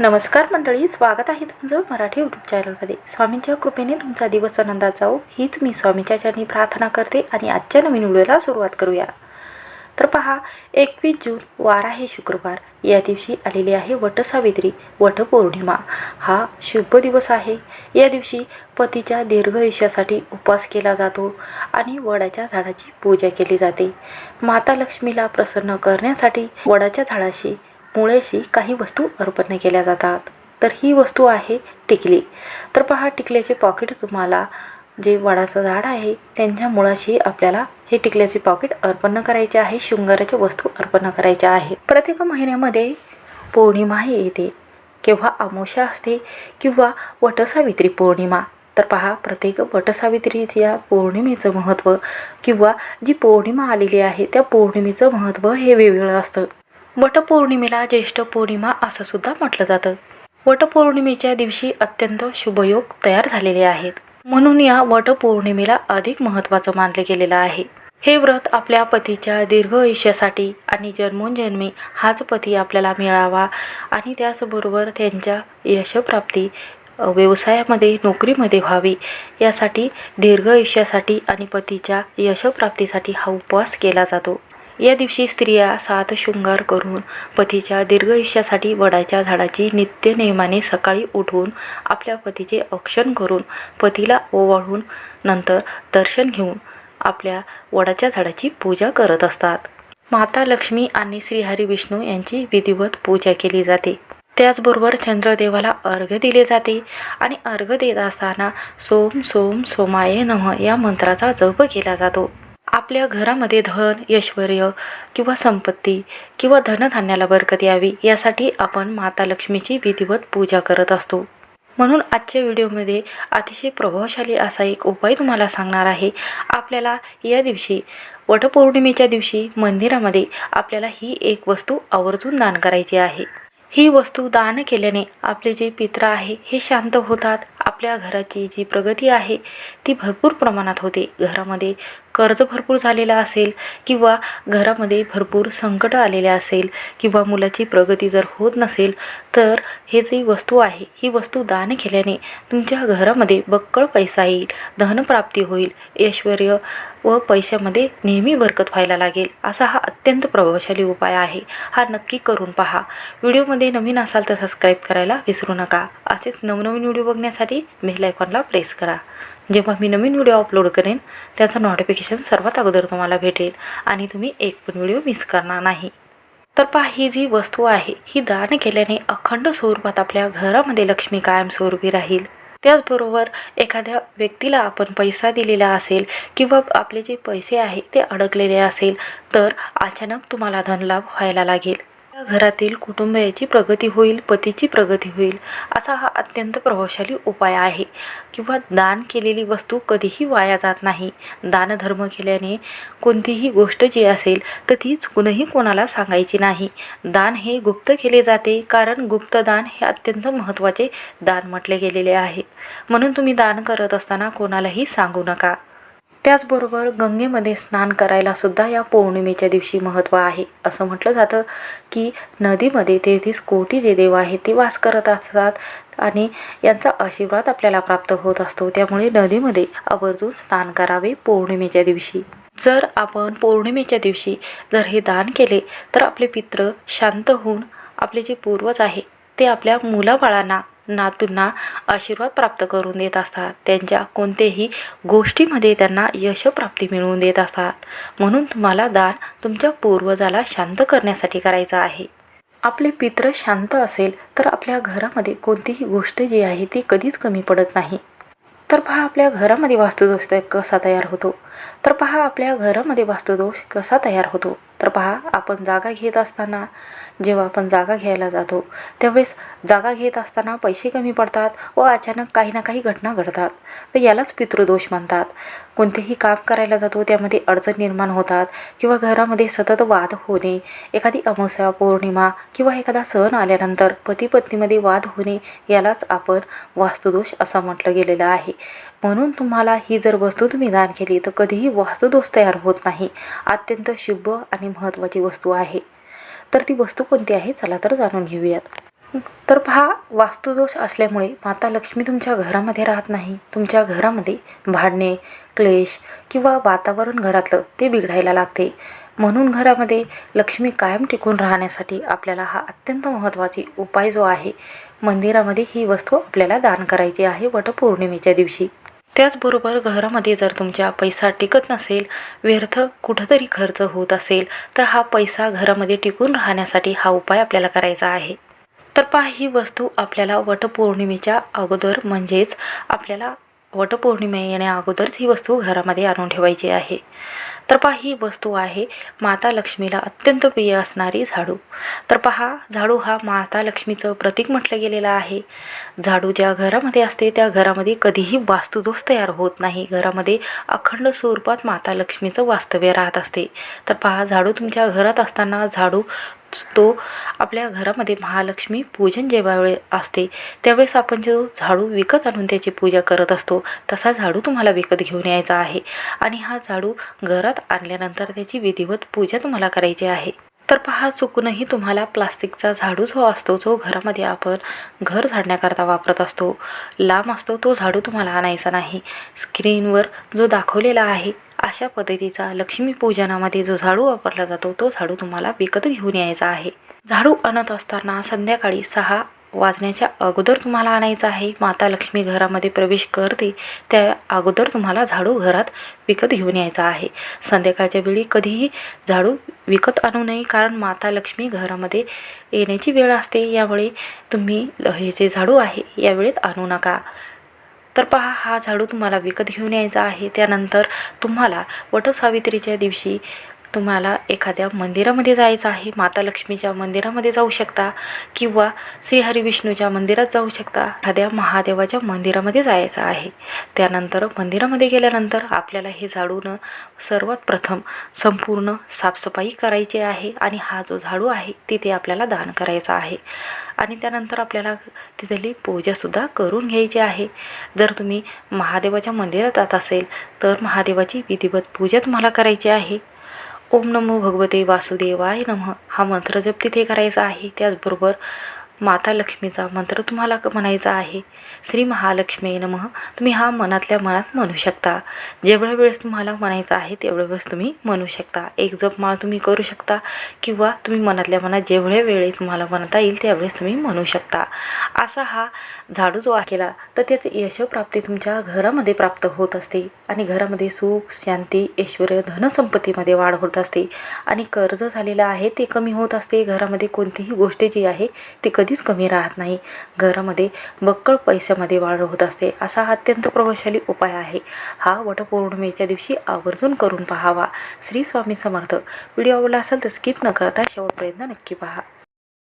नमस्कार मंडळी स्वागत आहे तुमचं मराठी यूट्यूब चॅनलमध्ये स्वामींच्या कृपेने तुमचा दिवस आनंदात जाओ हीच मी स्वामीच्या चरणी प्रार्थना करते आणि आजच्या नवीन व्हिडिओला सुरुवात करूया. तर पहा एकवीस जून वार आहे शुक्रवार. या दिवशी आलेली आहे वटसावित्री वटपौर्णिमा. हा शुभ दिवस आहे. या दिवशी पतीच्या दीर्घयुष्यासाठी उपवास केला जातो आणि वडाच्या झाडाची पूजा केली जाते. माता लक्ष्मीला प्रसन्न करण्यासाठी वडाच्या झाडाशी मुळेशी काही वस्तू अर्पण केल्या जातात. तर ही वस्तू आहे टिकली. तर पहा टिकल्याचे पॉकेट तुम्हाला जे वडाचं झाड आहे त्यांच्या मुळाशी आपल्याला हे टिकल्याचे पॉकेट अर्पण करायचे आहे शृंगाराच्या वस्तू अर्पण करायच्या आहे. प्रत्येक महिन्यामध्ये पौर्णिमा ही येते. केव्हा अमावस्या असते किंवा वटसावित्री पौर्णिमा. तर पहा प्रत्येक वटसावित्रीच्या पौर्णिमेचं महत्त्व किंवा जी पौर्णिमा आलेली आहे त्या पौर्णिमेचं महत्त्व हे वेगवेगळं असतं. वटपौर्णिमेला ज्येष्ठ पौर्णिमा असं सुद्धा म्हटलं जातं. वटपौर्णिमेच्या दिवशी अत्यंत शुभयोग तयार झालेले आहेत. म्हणून या वटपौर्णिमेला अधिक महत्त्वाचं मानले गेलेलं आहे. हे व्रत आपल्या पतीच्या दीर्घ आयुष्यासाठी आणि जन्मोजन्मी हाच पती आपल्याला मिळावा आणि त्याचबरोबर त्यांच्या यशप्राप्ती व्यवसायामध्ये नोकरीमध्ये व्हावी यासाठी दीर्घ आयुष्यासाठी आणि पतीच्या यशप्राप्तीसाठी हा उपवास केला जातो. या दिवशी स्त्रिया सात शृंगार करून पतीच्या दीर्घ आयुष्यासाठी वडाच्या झाडाची नित्य नेमाने सकाळी उठून आपल्या पतीचे औक्षण करून पतीला ओवाळून नंतर दर्शन घेऊन आपल्या वडाच्या झाडाची पूजा करत असतात. माता लक्ष्मी आणि श्रीहरी विष्णू यांची विधिवत पूजा केली जाते. त्याचबरोबर चंद्रदेवाला अर्घ्य दिले जाते आणि अर्घ देत असताना सोम सोम सोमाय नम या मंत्राचा जप केला जातो. आपल्या घरामध्ये धन ऐश्वर किंवा संपत्ती किंवा धनधान्याला बरकत यावी यासाठी आपण माता लक्ष्मीची विधिवत पूजा करत असतो. म्हणून आजच्या व्हिडिओमध्ये अतिशय प्रभावशाली असा एक उपाय तुम्हाला सांगणार आहे. आपल्याला या दिवशी वटपौर्णिमेच्या दिवशी मंदिरामध्ये आपल्याला ही एक वस्तू आवर्जून दान करायची आहे. ही वस्तू दान केल्याने आपले जे पित्र आहे हे शांत होतात आपल्या घराची जी प्रगती आहे ती भरपूर प्रमाणात होते. घरामध्ये कर्ज भरपूर झालेलं असेल किंवा घरामध्ये भरपूर संकट आलेले असेल किंवा मुलाची प्रगती जर होत नसेल तर हे जी वस्तू आहे ही वस्तू दान केल्याने तुमच्या घरामध्ये बक्कळ पैसा येईल धनप्राप्ती होईल ऐश्वर व पैशामध्ये नेहमी बरकत व्हायला लागेल असा हा अत्यंत प्रभावशाली उपाय आहे. हा नक्की करून पहा. व्हिडिओमध्ये नवीन असाल तर सबस्क्राईब करायला विसरू नका. असेच नवनवीन व्हिडिओ बघण्यासाठी बेल आयकॉनला प्रेस करा. जेव्हा मी नवीन व्हिडिओ अपलोड करेन त्याचं नोटिफिकेशन सर्वात अगोदर तुम्हाला भेटेल आणि तुम्ही एक पण व्हिडिओ मिस करणार नाही. तर पहा ही जी वस्तू आहे ही दान केल्याने अखंड स्वरूपात आपल्या घरामध्ये लक्ष्मी कायमस्वरूपी राहील. त्याचबरोबर एखाद्या व्यक्तीला आपण पैसा दिलेला असेल किंवा आपले जे पैसे आहे ते अडकलेले असेल तर अचानक तुम्हाला धनलाभ व्हायला लागेल. घरातील कुटुंबियाची प्रगती होईल पतीची प्रगती होईल असा हा अत्यंत प्रभावशाली उपाय आहे. किंवा दान केलेली वस्तू कधीही वाया जात नाही. दानधर्म केल्याने कोणतीही गोष्ट जी असेल तर ती चुकूनही कोणाला सांगायची नाही. दान हे गुप्त केले जाते कारण गुप्तदान हे अत्यंत महत्त्वाचे दान म्हटले गेलेले आहे. म्हणून तुम्ही दान करत असताना कोणालाही सांगू नका. त्याचबरोबर गंगेमध्ये स्नान करायला सुद्धा या पौर्णिमेच्या दिवशी महत्त्व आहे. असं म्हटलं जातं की नदीमध्ये तेहतीस कोटी जे देव आहेत ते वास करत असतात आणि यांचा आशीर्वाद आपल्याला प्राप्त होत असतो. त्यामुळे नदीमध्ये आवर्जून स्नान करावे पौर्णिमेच्या दिवशी. जर आपण पौर्णिमेच्या दिवशी जर हे दान केले तर आपले पित्र शांत होऊन आपले जे पूर्वज आहे ते आपल्या मुलाबाळांना नातूंना आशीर्वाद प्राप्त करून देत असतात. त्यांच्या कोणत्याही गोष्टीमध्ये त्यांना यशप्राप्ती मिळवून देत असतात. म्हणून तुम्हाला दान तुमच्या पूर्वजाला शांत करण्यासाठी करायचं आहे. आपले पित्र शांत असेल तर आपल्या घरामध्ये कोणतीही गोष्ट जी आहे ती कधीच कमी पडत नाही. तर पहा आपल्या घरामध्ये वास्तुदोष कसा तयार होतो? तर पहा आपल्या घरामध्ये वास्तुदोष कसा तयार होतो? तर पहा आपण जागा घेत असताना जेव्हा आपण जागा घ्यायला जातो त्यावेळेस जागा घेत असताना पैसे कमी पडतात व अचानक काही ना काही घटना घडतात. तर यालाच पितृदोष म्हणतात. कोणतेही काम करायला जातो त्यामध्ये अडचण निर्माण होतात किंवा घरामध्ये सतत वाद होणे एखादी अमावस्या पौर्णिमा किंवा एखादा सण आल्यानंतर पती पत्नीमध्ये वाद होणे यालाच आपण वास्तुदोष असं म्हटलं गेलेलं आहे. म्हणून तुम्हाला ही जर वस्तू तुम्ही दान केली तर कधीही वास्तुदोष तयार होत नाही. अत्यंत शुभ आणि महत्त्वाची वस्तू आहे. तर ती वस्तू कोणती आहे? चला तर जाणून घेऊयात. तर पहा वास्तुदोष असल्यामुळे माता लक्ष्मी तुमच्या घरामध्ये राहत नाही. तुमच्या घरामध्ये भांडणे क्लेश किंवा वातावरण घरातलं ते बिघडायला लागते. म्हणून घरामध्ये लक्ष्मी कायम टिकून राहण्यासाठी आपल्याला हा अत्यंत महत्त्वाची उपाय जो आहे मंदिरामध्ये ही वस्तू आपल्याला दान करायची आहे वटपौर्णिमेच्या दिवशी. त्याचबरोबर घरामध्ये जर तुमच्या पैसा टिकत नसेल व्यर्थ कुठंतरी खर्च होत असेल तर हा पैसा घरामध्ये टिकून राहण्यासाठी हा उपाय आपल्याला करायचा आहे. तर पहा ही वस्तू आपल्याला वटपौर्णिमेच्या अगोदर म्हणजेच आपल्याला वटपौर्णिमे येण्या अगोदरच ही वस्तू घरामध्ये आणून ठेवायची आहे. तर पहा ही वस्तू आहे माता लक्ष्मीला अत्यंत प्रिय असणारी झाडू. तर पहा झाडू हा माता लक्ष्मीचं प्रतीक म्हटलं गेलेलं आहे. झाडू ज्या घरामध्ये असते त्या घरामध्ये कधीही वास्तुदोष तयार होत नाही. घरामध्ये अखंड स्वरूपात माता लक्ष्मीचं वास्तव्य राहत असते. तर पहा झाडू तुमच्या घरात असताना झाडू तो आपल्या घरामध्ये महालक्ष्मी पूजन जेव्हा वेळे असते त्यावेळेस आपण जो झाडू विकत आणून त्याची पूजा करत असतो तसा झाडू तुम्हाला विकत घेऊन यायचा आहे. आणि हा झाडू घरात आणल्यानंतर त्याची विधिवत पूजा तुम्हाला करायची आहे. तर पहा चुकूनही तुम्हाला प्लास्टिकचा झाडू जो असतो जो घरामध्ये आपण घर झाडण्याकरता वापरत असतो. लांब असतो तो झाडू तुम्हाला आणायचा नाही. स्क्रीनवर जो दाखवलेला आहे अशा पद्धतीचा लक्ष्मीपूजनामध्ये जो झाडू वापरला जातो तो झाडू तुम्हाला विकत घेऊन यायचा आहे. झाडू आणत असताना संध्याकाळी सहा वाजण्याच्या अगोदर तुम्हाला आणायचं आहे. माता लक्ष्मी घरामध्ये प्रवेश करते. त्या अगोदर तुम्हाला झाडू घरात विकत घेऊन यायचा आहे. संध्याकाळच्या वेळी कधीही झाडू विकत आणू नये कारण माता लक्ष्मी घरामध्ये येण्याची वेळ असते. यामुळे तुम्ही हे जे झाडू आहे या वेळेत आणू नका. तर पहा हा झाडू तुम्हाला विकत घेऊन यायचा आहे. त्यानंतर तुम्हाला वटसावित्रीच्या दिवशी तुम्हाला एखाद्या मंदिरामध्ये जायचं आहे माता लक्ष्मीच्या मंदिरामध्ये जाऊ शकता किंवा श्रीहरी विष्णूच्या मंदिरात जाऊ शकता. एखाद्या महादेवाच्या मंदिरामध्ये जायचं आहे. त्यानंतर मंदिरामध्ये गेल्यानंतर आपल्याला हे झाडून सर्वात प्रथम संपूर्ण साफसफाई करायची आहे आणि हा जो झाडू आहे तिथे आपल्याला दान करायचा आहे. आणि त्यानंतर आपल्याला तिथली पूजासुद्धा करून घ्यायची आहे. जर तुम्ही महादेवाच्या मंदिरात जात असेल तर महादेवाची विधिवत पूजा तुम्हाला करायची आहे. ओम नमो भगवते वासुदेवाय नमः. हा मंत्र जप तिथे करायचा आहे. त्याचबरोबर माता लक्ष्मीचा मंत्र तुम्हाला क- म्हणायचा आहे. श्री महालक्ष्मी नमः. तुम्ही हा मनातल्या मनात म्हणू शकता. जेवढ्या वेळेस तुम्हाला म्हणायचं आहे तेवढ्या वेळेस तुम्ही म्हणू शकता. एक जपमाळ तुम्ही करू शकता किंवा तुम्ही मनातल्या मनात जेवढ्या वेळेत तुम्हाला म्हणता येईल त्यावेळेस तुम्ही म्हणू शकता. असा हा झाडू जो केला तर त्याचं यशप्राप्ती तुमच्या घरामध्ये प्राप्त होत असते आणि घरामध्ये सुख शांती ऐश्वर धनसंपत्तीमध्ये वाढ होत असते. आणि कर्ज झालेलं आहे ते कमी होत असते. घरामध्ये कोणतीही गोष्ट जी आहे ती कधी कधीच कमी राहत नाही. घरामध्ये बक्कळ पैशामध्ये वाढ होत असते. असा हा अत्यंत प्रभावशाली उपाय आहे. हा वटपौर्णिमेच्या दिवशी आवर्जून करून पाहावा. श्री स्वामी समर्थ. व्हिडिओ आवडला असेल तर स्किप न करता शेवटपर्यंत नक्की पहा.